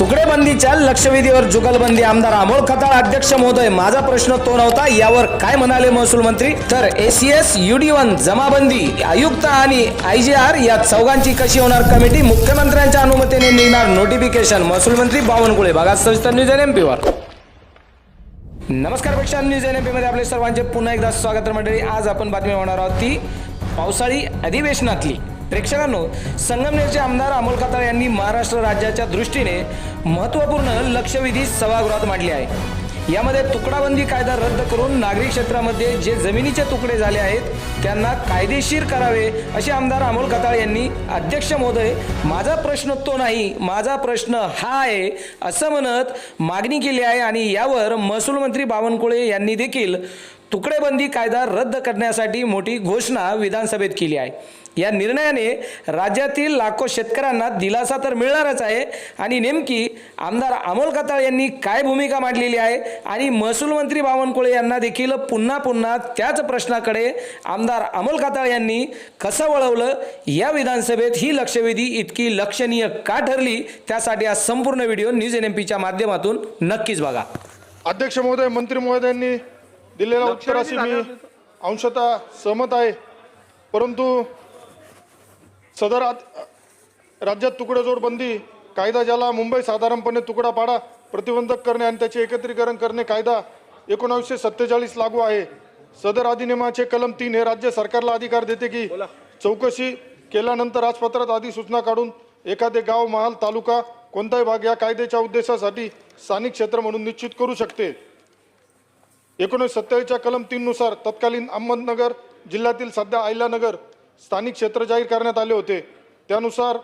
तुकडेबंदीच्या लक्षवेधीवर जुगलबंदी आमदार अमोल खताळ अध्यक्ष महोदय माझा प्रश्न तो नव्हता यावर काय म्हणाले महसूल मंत्री? तर एसीएस युडी वन जमाबंदी आयुक्त आणि आय जी आर या चौघांची कशी होणार कमिटी? मुख्यमंत्र्यांच्या अनुमतीने निघणार नोटिफिकेशन महसूल मंत्री बावनकुळे भागात सविस्तर न्यूज एन एम पीवर नमस्कारपेक्षा न्यूज एनमध्ये आपले सर्वांचे पुन्हा एकदा स्वागत मंडळी. आज आपण बातमी होणार आहोत ती पावसाळी अधिवेशनातली. प्रेक्षकांनो संगमनेरचे आमदार अमोल खताळ यांनी महाराष्ट्र राज्याच्या दृष्टीने महत्त्वपूर्ण लक्षवेधी सभागृहात मांडली आहे. यामध्ये तुकडाबंदी कायदा रद्द करून नागरिक क्षेत्रामध्ये जे जमिनीचे तुकडे झाले आहेत त्यांना कायदेशीर करावे असे आमदार अमोल कताळ यांनी अध्यक्ष महोदय माझा प्रश्न तो नाही माझा प्रश्न हा आहे असं म्हणत मागणी केली आहे आणि यावर महसूल मंत्री बावनकुळे यांनी देखील तुकडेबंदी कायदा रद्द करण्यासाठी मोठी घोषणा विधानसभेत केली आहे. या निर्णयाने राज्यातील लाखो शेतकऱ्यांना दिलासा तर मिळणारच आहे. आणि नेमकी आमदार अमोल खताळ यांनी काय भूमिका मांडलेली आहे? आणि महसूल मंत्री बावनकुळे यांना देखील पुन्हा पुन्हा त्याच प्रश्नाकडे आमदार अमोल खताळ यांनी कसं वळवलं? या विधानसभेत ही लक्षवेधी इतकी लक्षणीय का ठरली? त्यासाठी हा संपूर्ण व्हिडिओ न्यूज एन एम पीच्या माध्यमातून नक्कीच बघा. अध्यक्ष महोदय मंत्री महोदयांनी दिलेल्या उत्तराशी मी अंशतः सहमत आहे. परंतु सदर राज्यात तुकडेजोड बंदी कायदा ज्याला मुंबई साधारणपणे तुकडा पाडा प्रतिबंधक करणे आणि त्याचे एकत्रीकरण करणे कायदा एकोणावीसशे सत्तेचाळीस लागू आहे. सदर अधिनियमाचे कलम तीन हे राज्य सरकारला अधिकार देते की चौकशी केल्यानंतर राजपत्रात अधिसूचना काढून एखादे गाव महाल तालुका कोणताही भाग या कायद्याच्या उद्देशासाठी स्थानिक क्षेत्र म्हणून निश्चित करू शकते. एकोणीस सत्तेचाळीसच्या कलम तीन नुसार तत्कालीन अहमदनगर जिल्ह्यातील सध्या आयलानगर स्थानिक क्षेत्र जाहीर करण्यात आले होते. त्यानुसार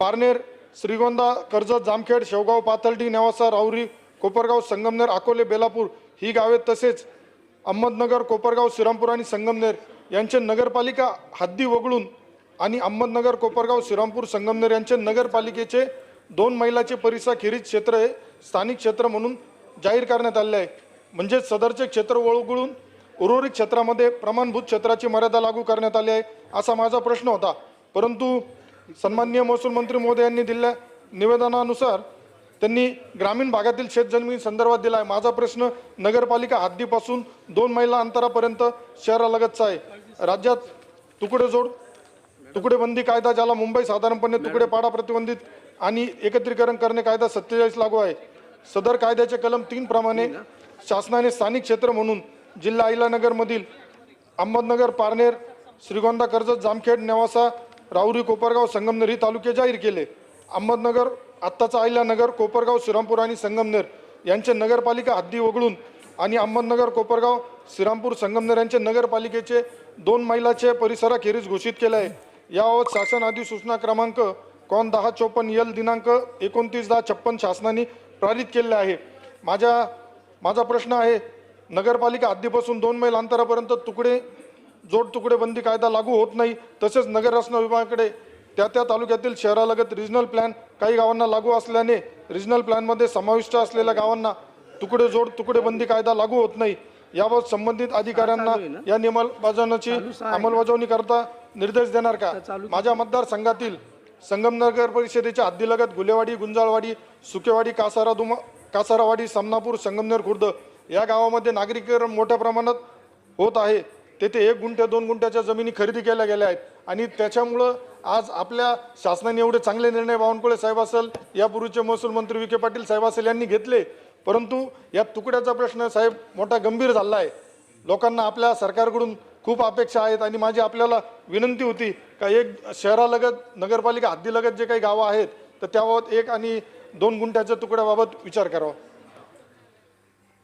पारनेर श्रीगोंदा कर्जत जामखेड शेवगाव पाथर्डी नेवासा राहुरी कोपरगाव संगमनेर अकोले बेलापूर ही गावे तसेच अहमदनगर कोपरगाव श्रीरामपूर आणि संगमनेर यांचे नगरपालिका हद्दी वगळून आणि अहमदनगर कोपरगाव श्रीरामपूर संगमनेर यांचे नगरपालिकेचे दोन मैलाचे परिसाखेरीज क्षेत्र हे स्थानिक क्षेत्र म्हणून जाहीर करण्यात आले आहे. म्हणजेच सदरचे क्षेत्र वळगळून उर्वरित क्षेत्रामध्ये प्रमाणभूत क्षेत्राची मर्यादा लागू करण्यात आली आहे असा माझा प्रश्न होता. परंतु सन्माननीय महसूल मंत्री महोदय यांनी दिलेल्या निवेदनानुसार त्यांनी ग्रामीण भागातील शेतजमिनी संदर्भात दिला आहे. माझा प्रश्न नगरपालिका हद्दीपासून दोन मैला अंतरापर्यंत शहरालगतचा आहे. राज्यात तुकडेजोड तुकडेबंदी कायदा ज्याला मुंबई साधारणपणे तुकडे पाडा प्रतिबंधित आणि एकत्रीकरण करणे कायदा सत्तेचाळीस लागू आहे. सदर कायद्याचे कलम तीन प्रमाणे शासनाने स्थानिक क्षेत्र म्हणून जिल्हा अहिलानगरमधील अहमदनगर पारनेर श्रीगोंदा कर्जत जामखेड नेवासा राहुरी कोपरगाव संगमनेर ही तालुके जाहीर केले. अहमदनगर आत्ताचा अहिल्यानगर कोपरगाव श्रीरामपूर आणि संगमनेर यांचे नगरपालिका हद्दी वगळून आणि अहमदनगर कोपरगाव श्रीरामपूर संगमनेर यांचे नगरपालिकेचे दोन मैलाचे परिसराखेरीज घोषित केले आहे. याबाबत शासन अधिसूचना क्रमांक कॉन दहा चोपन्न यल दिनांक एकोणतीस दहा छप्पन शासनाने पारित केले आहे. माझ्या माझा प्रश्न आहे नगरपालिका हद्दीपासून दोन मैल अंतरापर्यंत तुकडे जोड तुकडे बंदी कायदा लागू होत नाही. तसेच नगर रचना विभागाकडे त्या त्या तालुक्यातील शहरालगत रिजनल प्लॅन काही गावांना लागू असल्याने रिजनल प्लॅनमध्ये समाविष्ट असलेल्या गावांना तुकडे जोड तुकडे बंदी कायदा लागू होत नाही. याबाबत संबंधित अधिकाऱ्यांना या नियमबजावणीची अंमलबजावणी करता निर्देश देणार का? माझ्या मतदारसंघातील संगमनगर परिषदेच्या हद्दीलगत गुलेवाडी गुंजाळवाडी सुकेवाडी कासारा दुमा कासारावाडी समनापूर संगमनेर खुर्द या गावामध्ये नागरीकरण मोठ्या प्रमाणात होत आहे. तेथे एक गुंठ्या दोन गुंठ्याच्या जमिनी खरेदी केल्या गेल्या आहेत. आणि त्याच्यामुळं आज आपल्या शासनाने एवढे चांगले निर्णय बावनकुळे साहेब असेल यापूर्वीचे महसूल मंत्री विखे पाटील साहेब असेल यांनी घेतले. परंतु या तुकड्याचा प्रश्न साहेब मोठा गंभीर झाला आहे. लोकांना आपल्या सरकारकडून खूप अपेक्षा आहेत आणि माझी आपल्याला विनंती होती का एक शहरालगत नगरपालिका हद्दीलगत जे काही गावं आहेत तर त्याबाबत एक आणि दोन गुंठ्याच्या तुकड्याबाबत विचार करावा.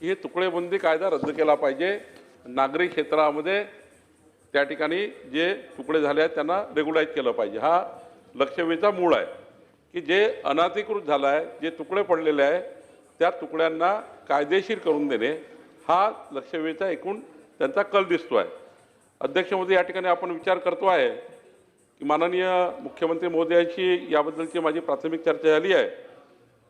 हे तुकडेबंदी कायदा रद्द केला पाहिजे. नागरी क्षेत्रामध्ये त्या ठिकाणी जे तुकडे झाले आहेत त्यांना रेग्युलाईज केलं पाहिजे. हा लक्षवेचा मूळ आहे की जे अनाधिकृत झालं आहे जे तुकडे पडलेले आहे त्या तुकड्यांना कायदेशीर करून देणे हा लक्षवेचा एकूण त्यांचा कल दिसतो आहे अध्यक्ष महोदय या ठिकाणी आपण विचार करतो आहे की माननीय मुख्यमंत्री महोदयांशी याबद्दलची माझी प्राथमिक चर्चा झाली आहे.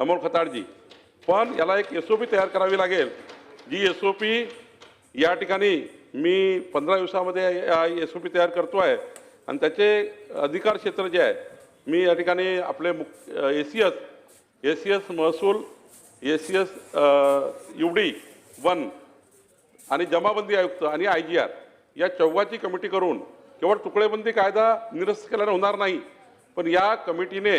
अमोल खताळजी पण याला एक एस ओ पी तयार करावी लागेल. जी एस ओ पी या ठिकाणी मी पंधरा दिवसामध्ये एस ओ पी तयार करतो आहे आणि त्याचे अधिकार क्षेत्र जे आहे मी या ठिकाणी आपले मुख A C S A C S महसूल A C S U D one आणि जमाबंदी आयुक्त आणि आय जी आर या चौघाची कमिटी करून केवळ तुकडेबंदी कायदा निरस्त केल्याने होणार नाही. पण या कमिटीने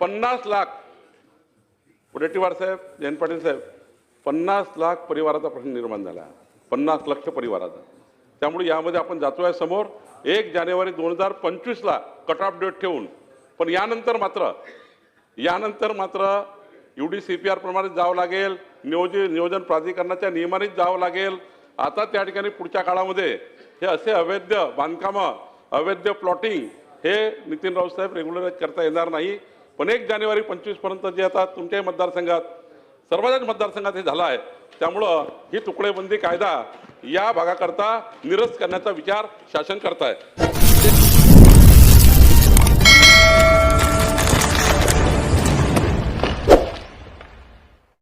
पन्नास लाख. वडेट्टीवार साहेब जयंत पाटील साहेब पन्नास लाख परिवाराचा प्रश्न निर्माण झाला. पन्नास लक्ष परिवाराचा. त्यामुळे यामध्ये आपण जातो आहे समोर. एक जानेवारी दोन हजार पंचवीसला कट ऑफ डेट ठेवून. पण यानंतर मात्र यानंतर मात्र यू डी सी पी आरप्रमाणे जावं लागेल. नियोजन नियोजन प्राधिकरणाच्या नियमानेच जावं लागेल. आता त्या ठिकाणी पुढच्या काळामध्ये हे असे अवैध बांधकामं अवैध प्लॉटिंग हे नितीन राऊत साहेब रेग्युलर करता येणार नाही. पण एक जानेवारी पंचवीसपर्यंत जे आता तुमच्याही मतदारसंघात सर्वच मतदारसंघात हे झालं आहे. त्यामुळं ही तुकडेबंदी कायदा या भागाकरता निरस्त करण्याचा विचार शासन करत आहे.